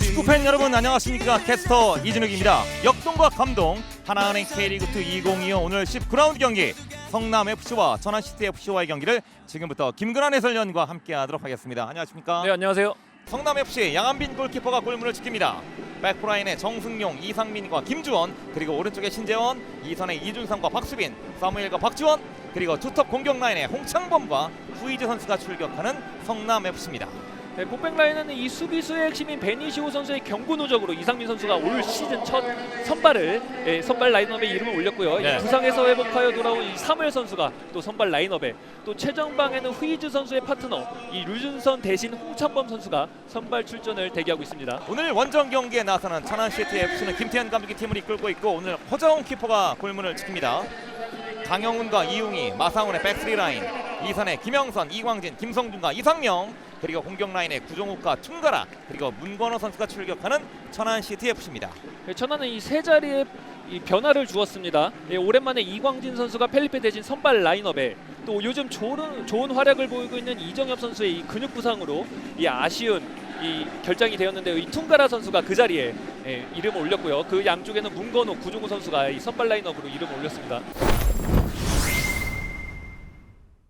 축구팬 여러분 안녕하십니까? 캐스터 이진욱입니다. 역동과 감동 하나은행 K리그2 2025 오늘 10라운드 경기. 성남FC와 천안시티FC와의 경기를 지금부터 김근환 해설위원과 함께하도록 하겠습니다. 안녕하십니까? 네 안녕하세요. 성남FC 양한빈 골키퍼가 골문을 지킵니다. 백프라인에 정승용, 이상민과 김주원 그리고 오른쪽에 신재원, 이선에 이준상과 박수빈, 사무엘과 박지원 그리고 투톱 공격 라인에 홍창범과 후이즈 선수가 출격하는 성남FC입니다 네, 복백 라인은 이 수비수의 핵심인 베니시오 선수의 경고 누적으로 이상민 선수가 올 시즌 첫 선발을 예, 선발 라인업에 이름을 올렸고요. 네. 이 부상에서 회복하여 돌아온 이 사무엘 선수가 또 선발 라인업에 또 최정방에는 후이즈 선수의 파트너 이 류준선 대신 홍찬범 선수가 선발 출전을 대기하고 있습니다. 오늘 원정 경기에 나서는 천안 시티 FC는 김태현 감독이 팀을 이끌고 있고 오늘 허자홍 키퍼가 골문을 지킵니다. 강영훈과 이웅이, 마상훈의 백스리 라인, 이선의 김영선, 이광진, 김성준과 이상명 그리고 공격 라인에 구종욱과 퉁가라 그리고 문건호 선수가 출격하는 천안시티 FC입니다. 예, 천안은 이 세 자리에 이 변화를 주었습니다. 예, 오랜만에 이광진 선수가 펠리페 대신 선발 라인업에 또 요즘 좋은 좋은 활약을 보이고 있는 이정엽 선수의 이 근육 부상으로 이 아쉬운 이 결정이 되었는데요. 이 퉁가라 선수가 그 자리에 예, 이름을 올렸고요. 그 양쪽에는 문건호, 구종우 선수가 이 선발 라인업으로 이름을 올렸습니다.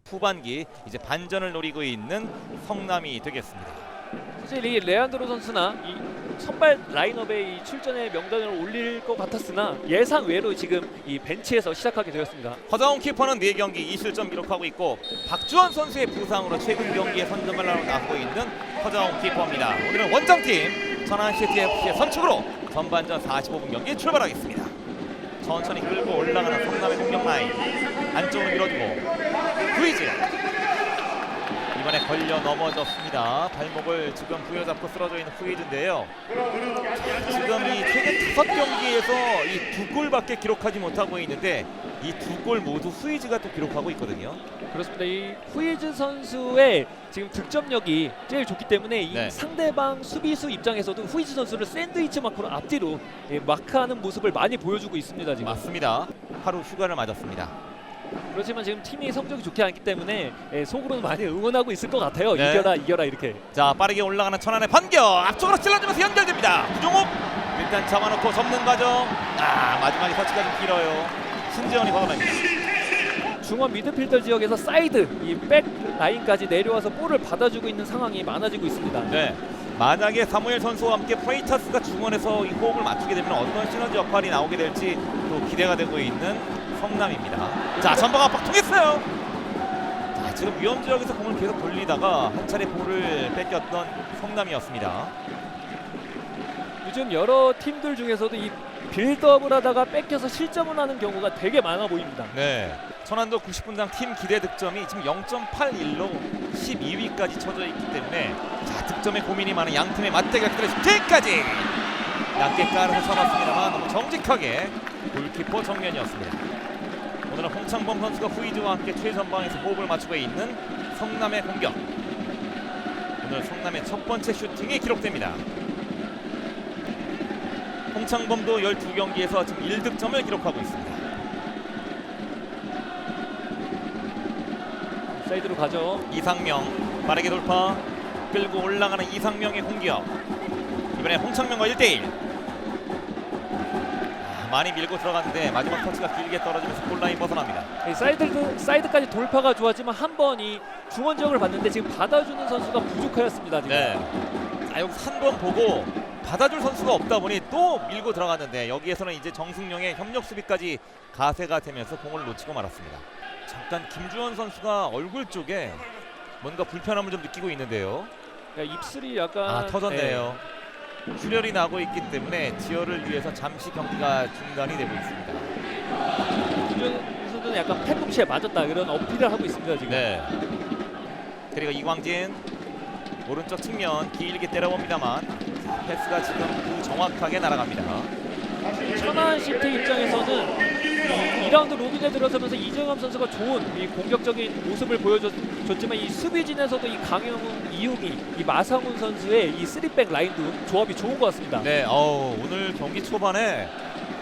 후반기 이제 반전을 노리고 있는 성남이 되겠습니다. 사실 이 레안드로 선수나 이 선발 라인업에 이 출전의 명단을 올릴 것 같았으나 예상 외로 지금 이 벤치에서 시작하게 되었습니다. 허자홍 키퍼는 4경기 2실점 기록하고 있고 박주원 선수의 부상으로 최근 경기에 선점을 나서고 있는 허자홍 키퍼입니다. 오늘은 원정팀 천안시티 FC의 선축으로 전반전 45분 경기 출발하겠습니다. 천천히 끌고 올라가는 성남의 공격 라인 안쪽으로 밀어주고 구이즈 이번에 걸려 넘어졌습니다. 발목을 지금 부여잡고 쓰러져 있는 후이즈인데요. 지금 이 최근 다섯 경기에서 이 두 골밖에 기록하지 못하고 있는데 이 두 골 모두 후이즈가 또 기록하고 있거든요. 그렇습니다. 이 후이즈 선수의 지금 득점력이 제일 좋기 때문에 이 네. 상대방 수비수 입장에서도 후이즈 선수를 샌드위치 마크로 앞뒤로 예, 마크하는 모습을 많이 보여주고 있습니다. 지금. 맞습니다. 하루 휴가를 맞았습니다. 그렇지만 지금 팀이 성적이 좋지 않기 때문에 예, 속으로는 많이 응원하고 있을 것 같아요. 네. 이겨라 이겨라 이렇게. 자 빠르게 올라가는 천안의 반격 앞쪽으로 찔러주면서 연결됩니다. 구종욱 일단 잡아놓고 접는 과정. 아 마지막에 터치가 좀 길어요. 신재원이 걷어냅니다. 중원 미드필더 지역에서 사이드 이 백 라인까지 내려와서 볼을 받아주고 있는 상황이 많아지고 있습니다. 네. 만약에 사무엘 선수와 함께 프레이타스가 중원에서 이 호흡을 맞추게 되면 어떤 시너지 역할이 나오게 될지 또 기대가 되고 있는 성남입니다. 자 전방 압박 통했어요. 자 지금 위험 지역에서 공을 계속 돌리다가 한 차례 볼을 뺏겼던 성남이었습니다. 요즘 여러 팀들 중에서도 이 빌드업을 하다가 뺏겨서 실점을 하는 경우가 되게 많아 보입니다. 네. 천안도 90분당 팀 기대 득점이 지금 0.81로 12위까지 쳐져 있기 때문에 자 득점에 고민이 많은 양 팀의 맞대결 끝에 슈팅까지 얇게 깔아서 쳐놨습니다만 너무 정직하게 골키퍼 정면이었습니다. 오늘은 홍창범 선수가 후이즈와 함께 최전방에서 호흡을 맞추고 있는 성남의 공격. 오늘 성남의 첫 번째 슈팅이 기록됩니다. 홍창범도 12경기에서 지금 1득점을 기록하고 있습니다. 사이드로 가죠. 이상명 빠르게 돌파 끌고 올라가는 이상명의 공격 이번에 홍창명과 1대1 아, 많이 밀고 들어갔는데 마지막 터치가 길게 떨어지면서 골라인 벗어납니다 이 사이드 사이드까지 돌파가 좋았지만 한 번 이 중원 지역을 봤는데 지금 받아주는 선수가 부족하였습니다. 지금. 네. 자 여기서 한번 보고 받아줄 선수가 없다 보니 또 밀고 들어갔는데 여기에서는 이제 정승용의 협력 수비까지 가세가 되면서 공을 놓치고 말았습니다 잠깐 김주원 선수가 얼굴 쪽에 뭔가 불편함을 좀 느끼고 있는데요 야, 입술이 약간 아 터졌네요. 출혈이 나고 있기 때문에 지혈을 위해서 잠시 경기가 중단이 되고 있습니다. 네. 김준 선수는 약간 팔꿈치에 맞았다 이런 어필을 하고 있습니다 지금. 네. 그리고 이광진 오른쪽 측면 길게 때려봅니다만 패스가 지금 그 정확하게 날아갑니다. 천안 시티 입장에서는 이 2라운드 로빈에 들어서면서 이정엽 선수가 좋은 이 공격적인 모습을 보여줬지만 이 수비진에서도 이 강영훈, 이웅이, 이 마상훈 선수의 이 쓰리백 라인도 조합이 좋은 것 같습니다. 네, 어우, 오늘 경기 초반에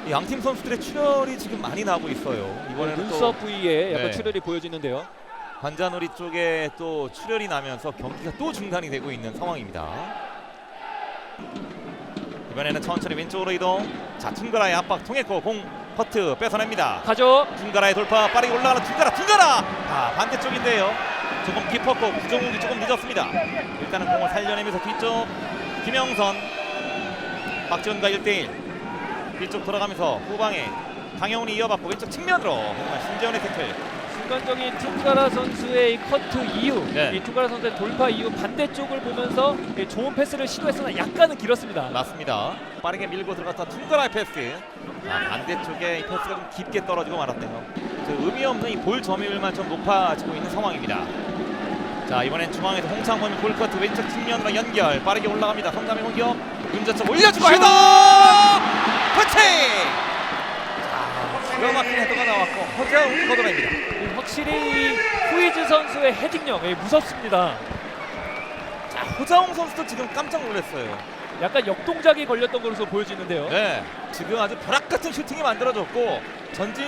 이 양팀 선수들의 출혈이 지금 많이 나고 있어요. 이번에는 또 눈썹 부위에 약간 네. 출혈이 보여지는데요. 관자놀이 쪽에 또 출혈이 나면서 경기가 또 중단이 되고 있는 상황입니다. 이번에는 천천히 왼쪽으로 이동. 자, 퉁가라의 압박 통했고 공 커트 뺏어냅니다. 가죠. 퉁가라의 돌파 빠르게 올라가는 퉁가라 퉁가라. 아, 반대쪽인데요. 조금 깊었고 구정욱이 조금 늦었습니다. 일단은 공을 살려내면서 뒤쪽 김영선 박지원과 1대1 뒤쪽 돌아가면서 후방에 강영훈이 이어받고 왼쪽 측면으로 신재원의 태클 순간적인 퉁가라 선수의 이 커트 이후, 네. 이 퉁가라 선수의 돌파 이후 반대쪽을 보면서 이 좋은 패스를 시도했으나 약간은 길었습니다. 맞습니다. 빠르게 밀고 들어갔다 퉁가라의 패스. 자, 반대쪽에 이 패스가 좀 깊게 떨어지고 말았네요. 그 의미 없는 이 볼 점유율만 좀 높아지고 있는 상황입니다. 자 이번엔 중앙에서 홍창범이 볼커트 왼쪽 측면으로 연결 빠르게 올라갑니다. 성남의 공격 문자점 올려주고 슛! 헤더 터치. 자 기가 막힌 헤더가 나왔고 걷어냅니다. 이 확실히 이 후이즈 선수의 헤딩력 예, 무섭습니다. 자 호자홍 선수도 지금 깜짝 놀랐어요. 약간 역동작이 걸렸던 것으로 보여지는데요. 네, 지금 아주 벼락 같은 슈팅이 만들어졌고 전진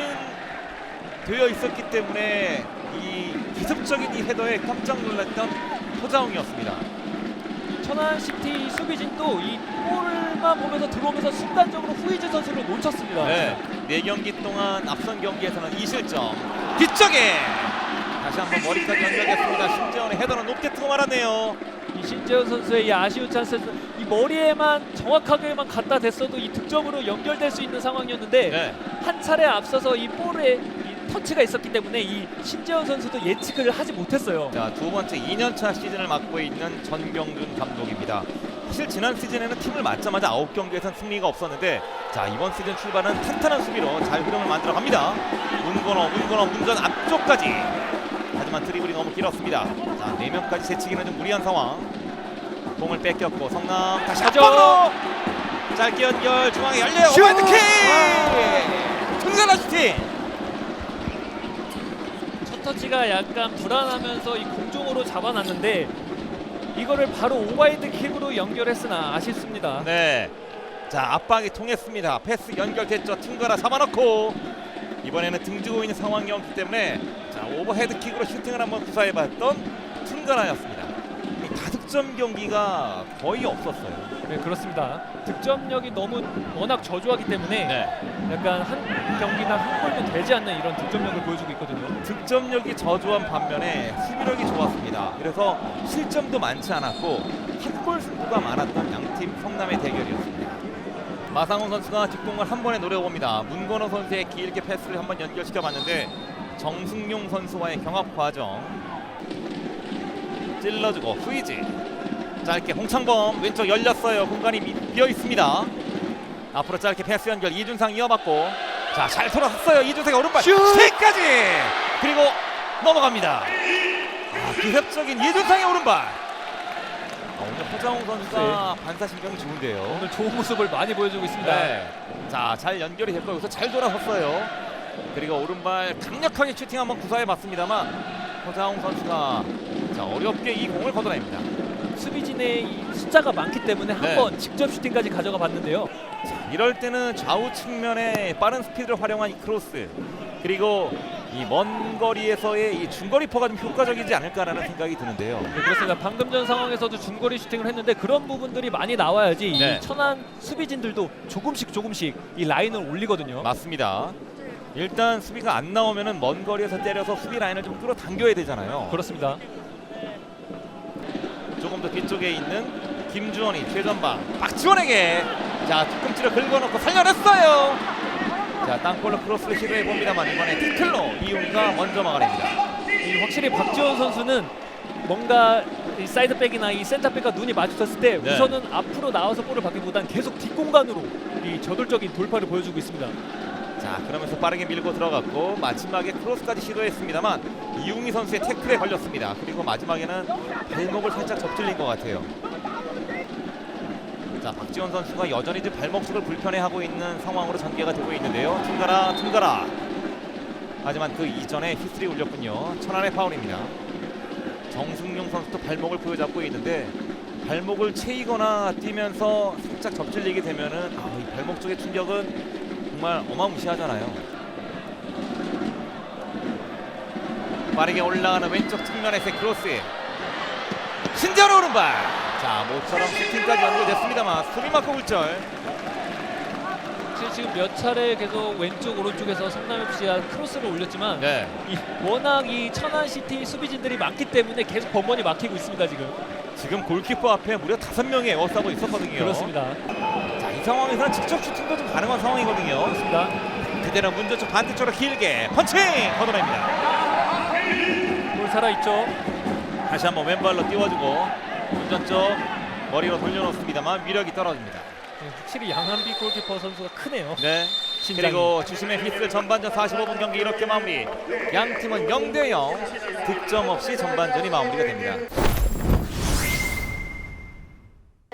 되어 있었기 때문에 이 기습적인 이 헤더에 깜짝 놀랐던 호자홍이었습니다. 천안 시티 수비진도 이 볼만 보면서 들어오면서 순간적으로 후이즈 선수를 놓쳤습니다. 네, 네 경기 동안 앞선 경기에서는 2실점. 뒤쪽에 다시 한번 머리까지 연결됐습니다. 신재원의 헤더는 높게 뜨고 말았네요. 이 신재현 선수의 이 아쉬운 찬스에서 이 머리에만 정확하게만 갖다 댔어도 이 득점으로 연결될 수 있는 상황이었는데 네, 한 차례 앞서서 이 볼에 이 터치가 있었기 때문에 이 신재현 선수도 예측을 하지 못했어요. 자, 두 번째 2년차 시즌을 맡고 있는 전병준 감독입니다. 사실 지난 시즌에는 팀을 맡자마자 9경기에선 승리가 없었는데 자 이번 시즌 출발은 탄탄한 수비로 잘 흐름을 만들어 갑니다. 문건호, 문건호, 문전 앞쪽까지 하지만 드리블이 너무 길었습니다. 자, 4명까지 제치기는 좀 무리한 상황. 공을 뺏겼고 성남 다시. 앞쪽으로 짧게 연결 중앙에 열려요. 슛! 오바이드킥! 등산한 슈팅! 첫 터치가 약간 불안하면서 이 공중으로 잡아놨는데 이거를 바로 오바이드 킥으로 연결했으나 아쉽습니다. 네. 자 압박이 통했습니다. 패스 연결됐죠. 튕거라 잡아놓고 이번에는 등지고 있는 상황이었기 때문에 자 오버헤드 킥으로 슈팅을 한번 구사해봤던 튕거라였습니다. 이 다득점 경기가 거의 없었어요. 네, 그렇습니다. 득점력이 너무 워낙 저조하기 때문에 네. 약간 한 경기나 한 골도 되지 않는 이런 득점력을 보여주고 있거든요. 득점력이 저조한 반면에 수비력이 좋았습니다. 그래서 실점도 많지 않았고 한 골 승부가 많았던 양팀 성남의 대결이었습니다. 마상훈 선수가 뒷공을 한 번에 노려봅니다. 문건호 선수의 길게 패스를 한번 연결시켜 봤는데 정승용 선수와의 경합 과정 찔러주고 후이지 짧게 홍창범 왼쪽 열렸어요. 공간이 미- 비어 있습니다. 앞으로 짧게 패스 연결 이준상 이어받고 자 잘 돌아섰어요. 이준상의 오른발 슛! 킥까지 그리고 넘어갑니다. 아, 기습적인 이준상의 오른발. 아, 오늘 호장홍 선수가 반사신경이 좋은데요. 오늘 좋은 모습을 많이 보여주고 있습니다. 네. 자, 잘 연결이 됐고 여기서 잘 돌아섰어요. 그리고 오른발 강력하게 슈팅 한번 구사해 봤습니다만 호장홍 선수가 자, 어렵게 이 공을 걷어냅니다. 수비진의 이 숫자가 많기 때문에 네. 한번 직접 슈팅까지 가져가 봤는데요. 이럴 때는 좌우 측면에 빠른 스피드를 활용한 이 크로스 그리고 이 먼 거리에서의 이 중거리 퍼가 좀 효과적이지 않을까라는 생각이 드는데요. 네, 그렇습니다. 방금 전 상황에서도 중거리 슈팅을 했는데 그런 부분들이 많이 나와야지 네. 이 천안 수비진들도 조금씩 조금씩 이 라인을 올리거든요. 맞습니다. 일단 수비가 안 나오면은 먼 거리에서 때려서 수비 라인을 좀 끌어당겨야 되잖아요. 그렇습니다. 조금 더 뒤쪽에 있는 김주원이 최전방 박지원에게 자 뒤꿈치를 긁어놓고 살려냈어요. 자 땅볼로 크로스를 시도해 봅니다만 이번에 티클로 이용이가 먼저 막아냅니다. 이 확실히 박지원 선수는 뭔가 이 사이드백이나 이 센터백과 눈이 마주쳤을 때 네. 우선은 앞으로 나와서 볼을 받기보단 계속 뒷공간으로 이 저돌적인 돌파를 보여주고 있습니다. 자 그러면서 빠르게 밀고 들어갔고 마지막에 크로스까지 시도했습니다만 이용희 선수의 태클에 걸렸습니다. 그리고 마지막에는 발목을 살짝 접질린 것 같아요. 자 박지원 선수가 여전히 좀 발목 쪽을 불편해하고 있는 상황으로 전개가 되고 있는데요. 퉁가라 퉁가라. 하지만 그 이전에 히스리 울렸군요. 천안의 파울입니다. 정승용 선수도 발목을 부여잡고 있는데 발목을 채이거나 뛰면서 살짝 접질리게 되면은 아, 이 발목 쪽의 충격은 정말 어마무시하잖아요. 빠르게 올라가는 왼쪽 측면에서 크로스. 신재원 오른발. 자 모처럼 슈팅까지 연결됐습니다만 수비 맞고 굴절. 지금 몇 차례 계속 왼쪽 오른쪽에서 성남 FC가 크로스를 올렸지만 네. 이 워낙 이 천안 시티 수비진들이 많기 때문에 계속 번번이 막히고 있습니다 지금. 지금 골키퍼 앞에 무려 다섯 명이 에워싸고 있었거든요. 그렇습니다. 상황에서는 직접 슈팅도 좀 가능한 상황이거든요. 그렇습니다. 그대로 문전쪽 반대쪽으로 길게 펀칭 걷어냅니다. 볼 살아 있죠. 다시 한번 왼발로 띄워주고 문전쪽 머리로 돌려놓습니다만 위력이 떨어집니다. 네, 확실히 양한비 골키퍼 선수가 크네요. 네. 신장이. 그리고 주심의 휘슬 전반전 45분 경기 이렇게 마무리. 양 팀은 0대 0 득점 없이 전반전이 마무리가 됩니다.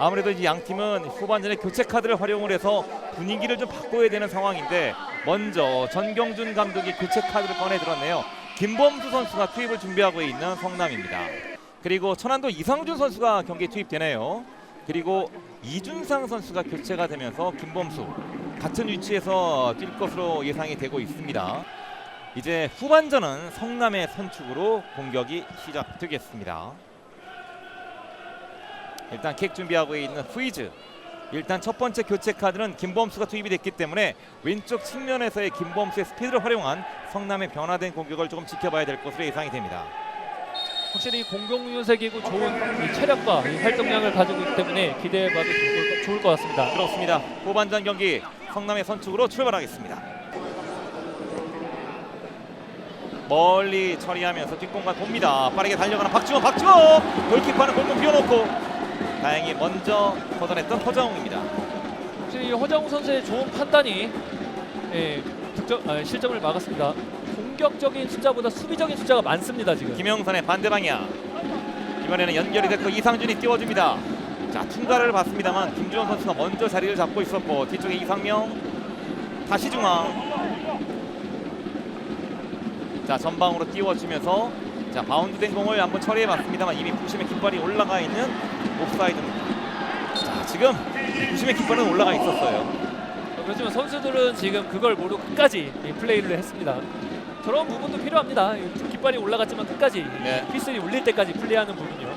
아무래도 이 양 팀은 후반전에 교체 카드를 활용을 해서 분위기를 좀 바꿔야 되는 상황인데 먼저 전경준 감독이 교체 카드를 꺼내 들었네요. 김범수 선수가 투입을 준비하고 있는 성남입니다. 그리고 천안도 이상준 선수가 경기에 투입되네요. 그리고 이준상 선수가 교체가 되면서 김범수 같은 위치에서 뛸 것으로 예상이 되고 있습니다. 이제 후반전은 성남의 선축으로 공격이 시작되겠습니다. 일단 킥 준비하고 있는 후이즈. 일단 첫 번째 교체 카드는 김범수가 투입이 됐기 때문에 왼쪽 측면에서의 김범수의 스피드를 활용한 성남의 변화된 공격을 조금 지켜봐야 될 것으로 예상이 됩니다. 확실히 공격윤색이고 좋은 이 체력과 이 활동량을 가지고 있기 때문에 기대해봐도 좋을 것- 좋을 것 같습니다. 그렇습니다. 후반전 경기 성남의 선축으로 출발하겠습니다. 멀리 처리하면서 뒷공간 봅니다. 빠르게 달려가는 박지원, 박지원! 골키퍼는 공공 비워놓고 다행히 먼저 걷어냈던 허정웅입니다. 확실히 허정우 선수의 좋은 판단이 예, 득점, 아, 실점을 막았습니다. 공격적인 숫자보다 수비적인 숫자가 많습니다 지금. 김영선의 반대 방향. 이번에는 연결이 됐고 이상준이 띄워줍니다. 자 충가를 받습니다만 김주원 선수가 먼저 자리를 잡고 있었고 뒤쪽에 이상명 다시 중앙. 자 전방으로 띄워주면서 자 바운드된 공을 한번 처리해봤습니다만 이미 부심의 깃발이 올라가 있는 옵사이드입니다. 자 지금 부심의 깃발은 올라가 있었어요. 그렇지만 선수들은 지금 그걸 모르고 끝까지 이 플레이를 했습니다. 저런 부분도 필요합니다. 이 깃발이 올라갔지만 끝까지 네. 피슬이 울릴 때까지 플레이하는 부분이요.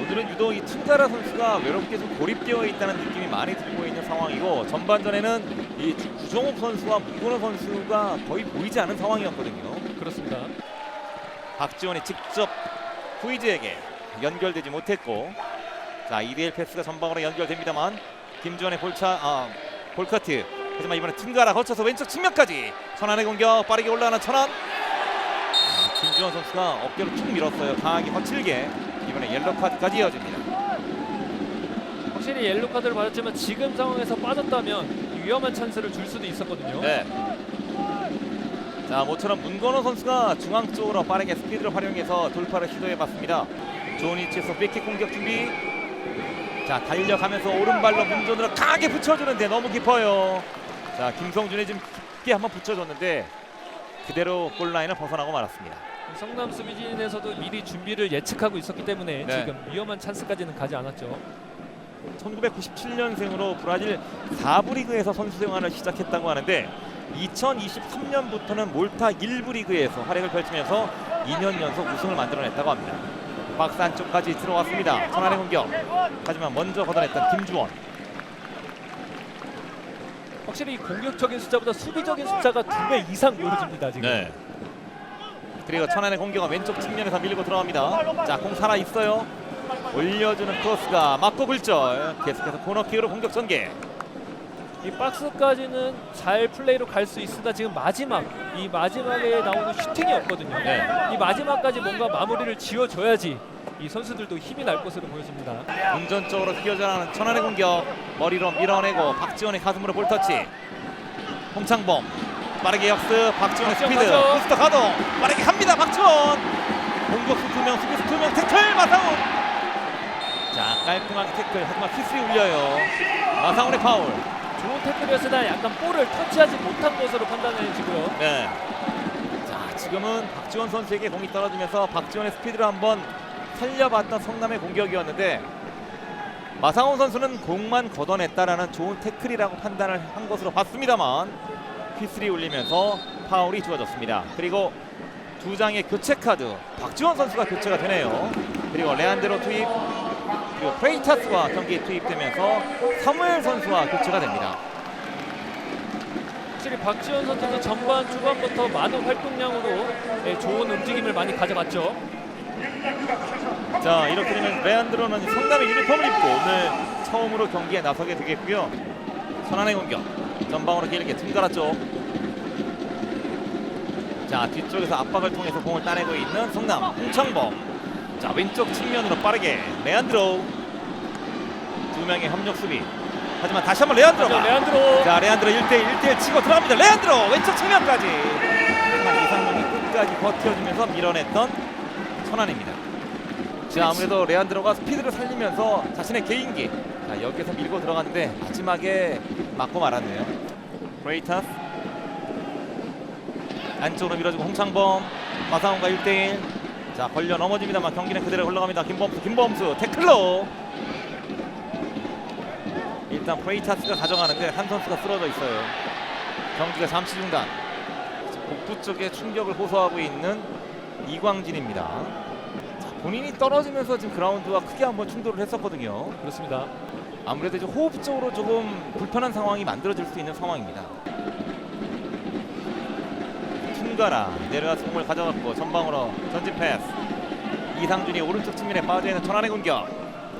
오늘은 유독 이 퉁가라 선수가 외롭게 좀 고립되어 있다는 느낌이 많이 들고 있는 상황이고 전반전에는 이 주- 구정욱 선수와 문근호 선수가 거의 보이지 않은 상황이었거든요. 그렇습니다. 박지원이 직접 후이즈에게 연결되지 못했고 자 2대1 패스가 전방으로 연결됩니다만 김주원의 볼차 아 볼커트 하지만 이번에 퉁가라 거쳐서 왼쪽 측면까지 천안의 공격 빠르게 올라가는 천안 아, 김주원 선수가 어깨로 툭 밀었어요 강하게 거칠게 이번에 옐로 카드까지 이어집니다. 확실히 옐로 카드를 받았지만 지금 상황에서 빠졌다면 위험한 찬스를 줄 수도 있었거든요. 네. 자 모처럼 문건호 선수가 중앙 쪽으로 빠르게 스피드를 활용해서 돌파를 시도해봤습니다. 좋은 위치에서 백킥 공격 준비. 자 달려가면서 오른발로 문전으로 강하게 붙여주는데 너무 깊어요. 자 김성준이 좀 깊게 한번 붙여줬는데 그대로 골라인을 벗어나고 말았습니다. 성남 수비진에서도 미리 준비를 예측하고 있었기 때문에 네. 지금 위험한 찬스까지는 가지 않았죠. 1997년생으로 브라질 4부 리그에서 선수 생활을 시작했다고 하는데 2023년부터는 몰타 1부 리그에서 활약을 펼치면서 2년 연속 우승을 만들어냈다고 합니다. 박스 안쪽까지 들어왔습니다. 천안의 공격. 하지만 먼저 걷어냈던 김주원. 확실히 공격적인 숫자보다 수비적인 숫자가 두 배 이상 요해집니다 지금. 네. 그리고 천안의 공격은 왼쪽 측면에서 밀고 들어갑니다. 자, 공 살아 있어요. 올려주는 크로스가 맞고 굴절. 계속해서 코너킥으로 공격 전개. 이 박스까지는 잘 플레이로 갈 수 있으나 지금 마지막 이 마지막에 나오는 슈팅이 없거든요. 네. 이 마지막까지 뭔가 마무리를 지어줘야지 이 선수들도 힘이 날 것으로 보여집니다. 운전 쪽으로 뛰어져나가는 천안의 공격 머리로 밀어내고 박지원의 가슴으로 볼터치 홍창범 빠르게 역습 박지원의 박지원 스피드. 부스터 가동 빠르게 갑니다 박지원 공격수 두명 수비수 두명 태클 마상훈 자 깔끔하게 태클 하지만 피스리 울려요 마상훈의 파울 좋은 태클이었으나 약간 볼을 터치하지 못한 것으로 판단해지고요. 네. 자 지금은 박지원 선수에게 공이 떨어지면서 박지원의 스피드를 한번 살려봤던 성남의 공격이었는데 마상훈 선수는 공만 걷어냈다라는 좋은 태클이라고 판단을 한 것으로 봤습니다만 휘슬이 울리면서 파울이 주어졌습니다. 그리고 두 장의 교체 카드 박지원 선수가 교체가 되네요. 그리고 레안드로 투입 그리고 프레이타스가 경기에 투입되면서 사무엘 선수와 교체가 됩니다. 확실히 박지원 선수도 전반 초반부터 많은 활동량으로 예, 좋은 움직임을 많이 가져갔죠. 자 이렇게 되면 레안드로는 성남의 유니폼을 입고 오늘 처음으로 경기에 나서게 되겠고요. 선안의 공격 전방으로 길게 쪽. 자 뒤쪽에서 압박을 통해서 공을 따내고 있는 성남 홍창범. 자 왼쪽 측면으로 빠르게 레안드로 두 명의 협력 수비. 하지만 다시 한번 레안드로가 레안드로 자 레안드로 1대1 1대1 치고 들어갑니다. 레안드로 왼쪽 측면까지. 하지만 이상용이 끝까지 버텨주면서 밀어냈던 천안입니다. 자 아무래도 레안드로가 스피드를 살리면서 자신의 개인기 자 여기서 밀고 들어갔는데 마지막에 맞고 말았네요. 브레이타스 안쪽으로 밀어주고 홍창범 마상훈과 1대1 자 걸려 넘어집니다만 경기는 그대로 흘러갑니다. 김범수 김범수 태클로 일단 프레이타스가 가져가는데 한 선수가 쓰러져 있어요. 경기가 잠시 중단. 복부 쪽에 충격을 호소하고 있는 이광진입니다. 자, 본인이 떨어지면서 지금 그라운드와 크게 한번 충돌을 했었거든요. 그렇습니다. 아무래도 이제 호흡적으로 조금 불편한 상황이 만들어질 수 있는 상황입니다. 퉁가라 내려가서 공을 가져갔고 전방으로 전진 패스. 이상준이 오른쪽 측면에 빠져 있는 천안의 공격.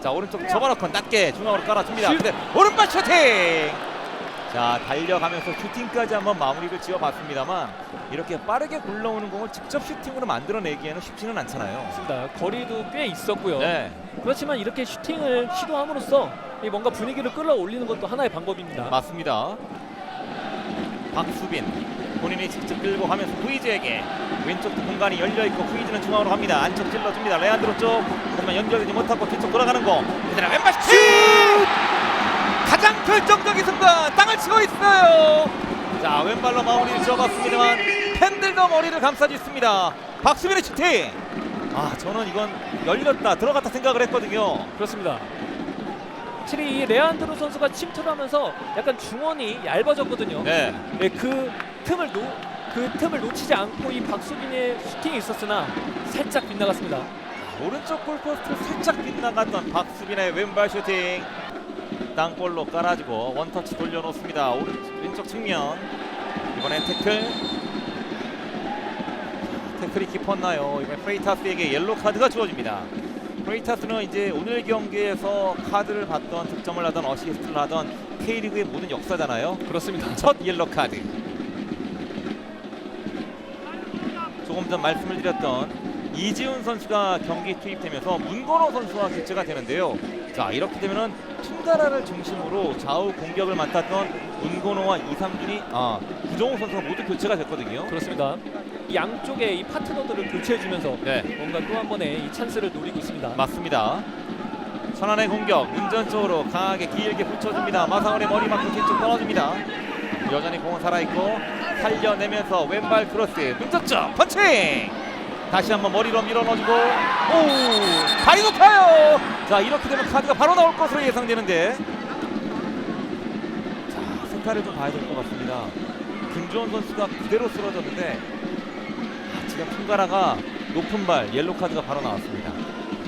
자 오른쪽 접어놓고 낮게 중앙으로 깔아줍니다. 슛! 근데 오른발 슈팅. 자 달려가면서 슈팅까지 한번 마무리를 지어봤습니다만 이렇게 빠르게 굴러오는 공을 직접 슈팅으로 만들어내기에는 쉽지는 않잖아요. 맞습니다. 거리도 꽤 있었고요. 네, 그렇지만 이렇게 슈팅을 시도함으로써 이 뭔가 분위기를 끌어올리는 것도 하나의 방법입니다. 맞습니다. 박수빈 본인이 직접 끌고 가면서 후이즈에게 왼쪽 공간이 열려 있고 후이즈는 중앙으로 갑니다. 안쪽 찔러줍니다. 레안드로 쪽 하지만 연결되지 못하고 뒤쪽 돌아가는 공. 그대로 왼발 슛! 가장 결정적인 순간 땅을 치고 있어요. 자 왼발로 마무리를 지어봤습니다만 팬들도 머리를 감싸주습니다. 박수빈의 슈팅. 아 저는 이건 열렸다 들어갔다 생각을 했거든요. 그렇습니다. 확실히 이 레안드로 선수가 침투를 하면서 약간 중원이 얇아졌거든요. 네. 예, 그 틈을 놓, 그 틈을 놓치지 않고 이 박수빈의 슈팅이 있었으나 살짝 빗나갔습니다. 오른쪽 골포스트를 살짝 빗나갔던 박수빈의 왼발 슈팅. 땅볼로 깔아주고 원터치 돌려놓습니다. 오른 왼쪽 측면. 이번엔 태클. 태클이 깊었나요? 이번에 프레이타스에게 옐로 카드가 주어집니다. 프레이타스는 이제 오늘 경기에서 카드를 받던 득점을 하던 어시스트를 하던 K리그의 모든 역사잖아요. 그렇습니다. 첫 옐로 카드. 조금 전 말씀을 드렸던 이지훈 선수가 경기 투입되면서 문건호 선수와 교체가 되는데요. 자 이렇게 되면은 퉁가라를 중심으로 좌우 공격을 맡았던 문건호와 이상준이 아 구정호 선수가 모두 교체가 됐거든요. 그렇습니다. 이 양쪽에 이 파트너들을 교체해주면서 네 뭔가 또 한 번의 이 찬스를 노리고 있습니다. 맞습니다. 천안의 공격 운전 쪽으로 강하게 길게 붙여줍니다. 마상원의 머리 맞고 뒤쪽 떨어집니다. 여전히 공은 살아있고 살려내면서 왼발 크로스. 문전점. 펀칭. 다시 한번 머리로 밀어넣어주고. 오 발이 높아요. 자 이렇게 되면 카드가 바로 나올 것으로 예상되는데. 자 색깔을 좀 봐야 될 것 같습니다. 김주원 선수가 그대로 쓰러졌는데 아, 지금 퉁가라가 높은 발 옐로 카드가 바로 나왔습니다.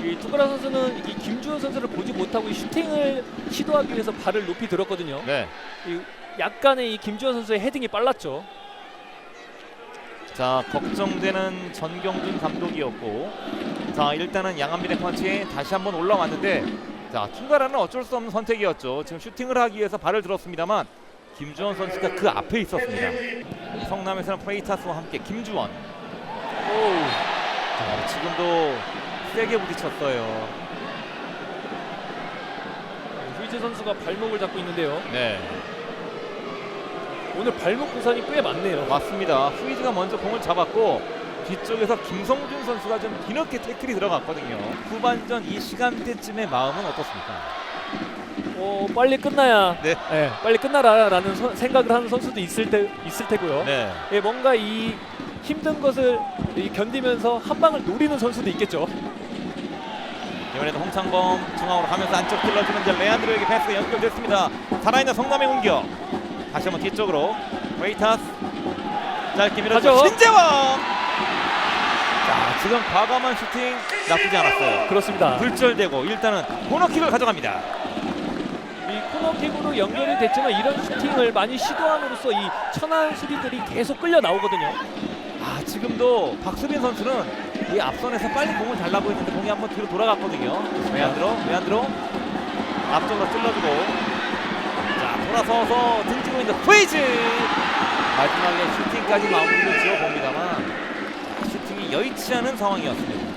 이 투그라 선수는 이 김주현 선수를 보지 못하고 이 슈팅을 시도하기 위해서 발을 높이 들었거든요. 네. 이 약간의 이 김주현 선수의 헤딩이 빨랐죠. 자 걱정되는 전경준 감독이었고 자 일단은 양한빈의 펀치 다시 한번 올라왔는데 자 퉁가라는 어쩔 수 없는 선택이었죠. 지금 슈팅을 하기 위해서 발을 들었습니다만 김주원 선수가 그 앞에 있었습니다. 성남에서는 프레이타스와 함께 김주원. 오, 자, 지금도 세게 부딪혔어요. 후이즈 선수가 발목을 잡고 있는데요. 네 오늘 발목 부상이 꽤 많네요. 맞습니다 후이즈가 먼저 공을 잡았고 뒤쪽에서 김성준 선수가 좀 뒤늦게 태클이 들어갔거든요 후반전 이 시간대쯤의 마음은 어떻습니까? 어, 빨리 끝나야 네. 예, 빨리 끝나라라는 선- 생각을 하는 선수도 있을 테 있을 테고요. 네 예, 뭔가 이 힘든 것을 이 견디면서 한 방을 노리는 선수도 있겠죠. 이번에도 홍창범 중앙으로 가면서 안쪽 찔러주는데 레안드로에게 패스가 연결됐습니다. 살아있는 성남의 공격. 다시 한번 뒤쪽으로 웨이타스 짧게 가죠. 신재원. 자 지금 과감한 슈팅 나쁘지 않았어요. 그렇습니다. 불절되고 일단은 코너킥을 가져갑니다. 이 코너킥으로 연결이 됐지만 이런 슈팅을 많이 시도함으로써 이 천안 수비들이 계속 끌려 나오거든요. 아 지금도 박수빈 선수는 이 앞선에서 빨리 공을 달라고 했는데 공이 한번 뒤로 돌아갔거든요. 왜 안 들어? 왜 안 들어? 앞쪽으로 찔러주고 자 돌아서서 등지고 있는 후이즈 마지막에 슈팅까지 마무리를 지어봅니다만 자, 슈팅이 여의치 않은 상황이었습니다.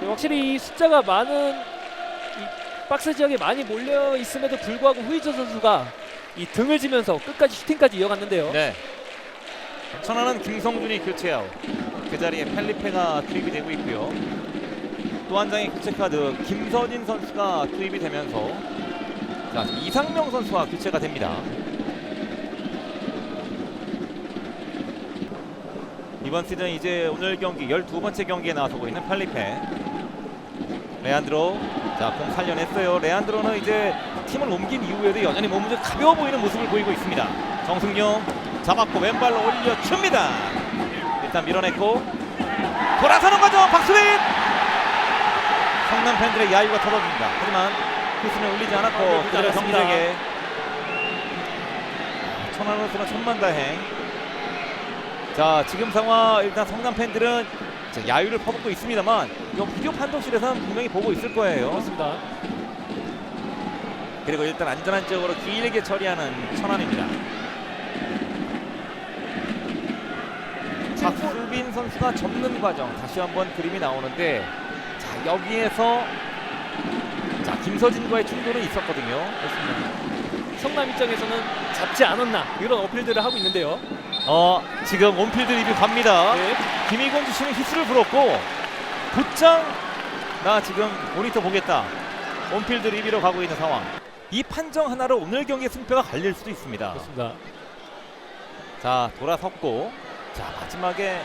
네, 확실히 이 숫자가 많은 이 박스 지역에 많이 몰려 있음에도 불구하고 후이저 선수가 이 등을 지면서 끝까지 슈팅까지 이어갔는데요. 네. 천안은 김성준이 교체아웃. 그 자리에 펠리페가 투입이 되고 있고요. 또 한 장의 교체 카드 김서진 선수가 투입이 되면서 자, 이상명 선수와 교체가 됩니다. 이번 시즌 이제 오늘 경기 12번째 경기에 나서고 있는 팔리페 레안드로 자공 살려냈어요. 레안드로는 이제 팀을 옮긴 이후에도 여전히 몸이 좀 가벼워 보이는 모습을 보이고 있습니다. 정승용 잡았고 왼발로 올려줍니다. 일단 밀어냈고 돌아서는 거죠 박수빈! 성남 팬들의 야유가 터져줍니다. 하지만 후순에 올리지 않았고 아, 그대로 않았습니다. 경기에게 천안으로서는 천만다행 자 지금 상황 일단 성남 팬들은 자, 야유를 퍼붓고 있습니다만 이거 비디오 판독실에서는 분명히 보고 있을 거예요 그렇습니다. 그리고 일단 안전한 지역으로 길게 처리하는 천안입니다. 박수빈 선수가 접는 과정 다시 한번 그림이 나오는데 자 여기에서 자 김서진과의 충돌은 있었거든요. 그렇습니다. 성남 입장에서는 잡지 않았나 이런 어필들을 하고 있는데요. 어 지금 온필드 리뷰 갑니다. 네. 김희곤 주심이 히스를 불었고 곧장 나 지금 모니터 보겠다. 온필드 리뷰로 가고 있는 상황. 이 판정 하나로 오늘 경기 승패가 갈릴 수도 있습니다. 그렇습니다. 자 돌아섰고 자 마지막에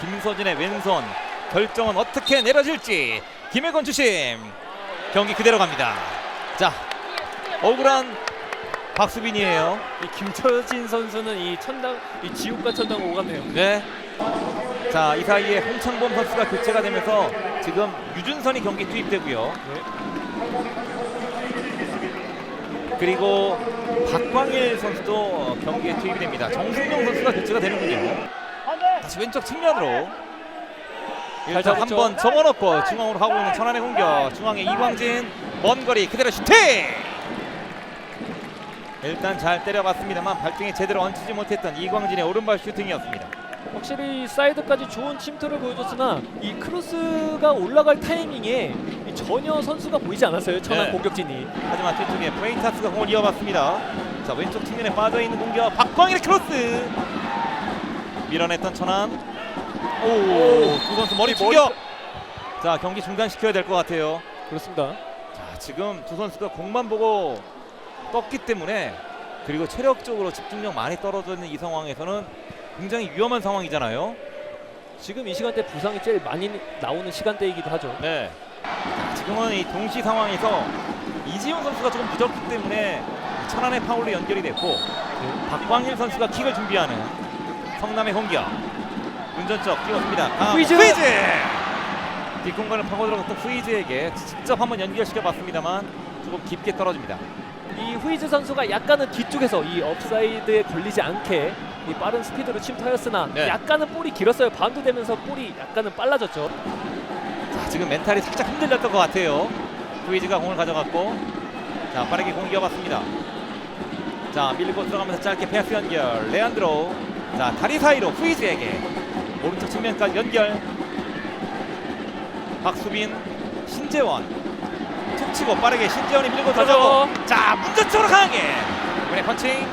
김서진의 왼손 결정은 어떻게 내려질지 김혜건 주심 경기 그대로 갑니다. 자 억울한 박수빈이에요. 이 김철진 선수는 이 천당 이 지옥과 천당 오갔네요. 네 자 이 사이에 홍창범 선수가 교체가 되면서 지금 유준선이 경기 투입되고요. 네. 그리고 박광일 선수도 경기에 투입이 됩니다. 정승용 선수가 교체가 되는군요. 다시 왼쪽 측면으로 일단. 한번 접어놓고 중앙으로 가고 있는 천안의 공격 중앙에 이광진 먼 거리 그대로 슈팅 일단 잘 때려봤습니다만 발등에 제대로 얹히지 못했던 이광진의 오른발 슈팅이었습니다 확실히 사이드까지 좋은 침투를 보여줬으나 이 크로스가 올라갈 타이밍에 이 전혀 선수가 보이지 않았어요. 천안 네. 공격진이. 하지만 뒤쪽에 프레이타스가 공을 이어봤습니다 자 왼쪽 측면에 빠져있는 공격 박광일의 크로스 밀어냈던 천안 오 두 선수 머리 충격 자 경기 중단시켜야 될 것 같아요 그렇습니다. 자, 지금 두 선수가 공만 보고 떴기 때문에 그리고 체력적으로 집중력 많이 떨어져 있는 이 상황에서는 굉장히 위험한 상황이잖아요. 지금 이 시간대 부상이 제일 많이 나오는 시간대이기도 하죠. 네. 자, 지금은 이 동시 상황에서 이지훈 선수가 조금 늦었기 때문에 천안의 파울로 연결이 됐고 네. 박광일 선수가 킥을 준비하는 성남의 공격 운전적 뛰었습니다. 아, 후이즈! 후이즈! 뒷공간을 파고 들어갔던 후이즈에게 직접 한번 연결시켜봤습니다만 조금 깊게 떨어집니다. 이 후이즈 선수가 약간은 뒤쪽에서 이 업사이드에 걸리지 않게 이 빠른 스피드로 침투하였으나 네. 약간은 볼이 길었어요. 바운드 되면서 볼이 약간은 빨라졌죠. 자, 지금 멘탈이 살짝 흔들렸던 것 같아요. 후이즈가 공을 가져갔고 자 빠르게 공 이어봤습니다. 자 밀고 들어가면서 짧게 패스 연결 레안드로 자 다리 사이로 후이즈에게 오른쪽 측면까지 연결 박수빈 신재원 툭 치고 빠르게 신재원이 밀고. 들어가고 자 문전 쪽으로 강하게 이번에 펀칭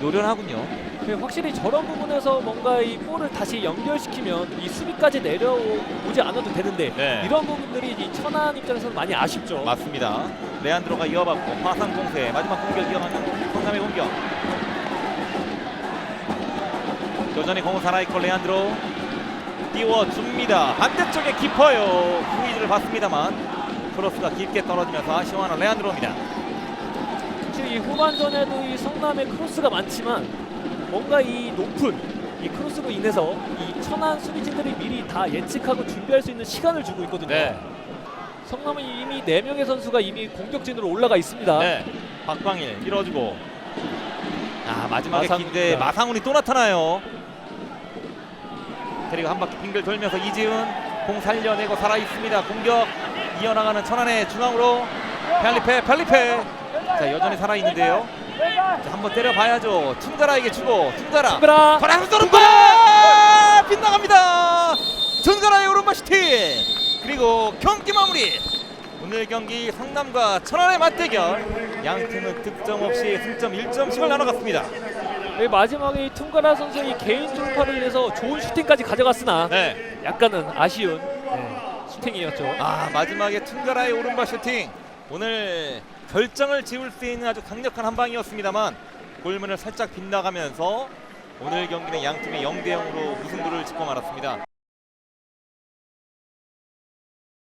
노련하군요. 네, 확실히 저런 부분에서 뭔가 이 볼을 다시 연결시키면 이 수비까지 내려오지 않아도 되는데 네. 이런 부분들이 이 천안 입장에서는 많이 아쉽죠. 맞습니다. 레안드로가 이어받고 화상 공세 마지막 공격 이어가는 성남의 공격. 여전히 공을 살아있고 레안드로 띄워줍니다. 반대쪽에 깊어요. 후이즈를 봤습니다만 크로스가 깊게 떨어지면서 아쉬워하는 레안드로입니다. 확실히 이 후반전에도 이 성남의 크로스가 많지만 뭔가 이 높은 이이 크로스로 인해서 이 천안 수비진들이 미리 다 예측하고 준비할 수 있는 시간을 주고 있거든요. 네. 성남은 이미 네 명의 선수가 이미 공격진으로 올라가 있습니다. 네. 박광일 밀어주고. 아 마지막에 마상- 긴데 네. 마상훈이 또 나타나요. 그리고 한 바퀴 빙글 돌면서 이지훈 공 살려내고 살아 있습니다. 공격 이어나가는 천안의 중앙으로 펠리페 펠리페. 자 여전히 살아 있는데요. 자, 한번 때려봐야죠. 퉁가라에게 주고 퉁가라. 퉁가라! 바람 쏘는 거 빗나갑니다. 퉁가라의 오른발 슈팅. 그리고 경기 마무리. 오늘 경기 성남과 천안의 맞대결. 양 팀은 득점 없이 승점 1점씩을 나눠갔습니다. 네, 마지막에 이 퉁가라 선수의 이 개인 돌파를 위해서 좋은 슈팅까지 가져갔으나 네. 약간은 아쉬운 네, 슈팅이었죠. 아 마지막에 퉁가라의 오른발 슈팅. 오늘 결정을 지을 수 있는 아주 강력한 한 방이었습니다만 골문을 살짝 빗나가면서 오늘 경기는 양 팀의 0대 0으로 무승부를 짓고 말았습니다.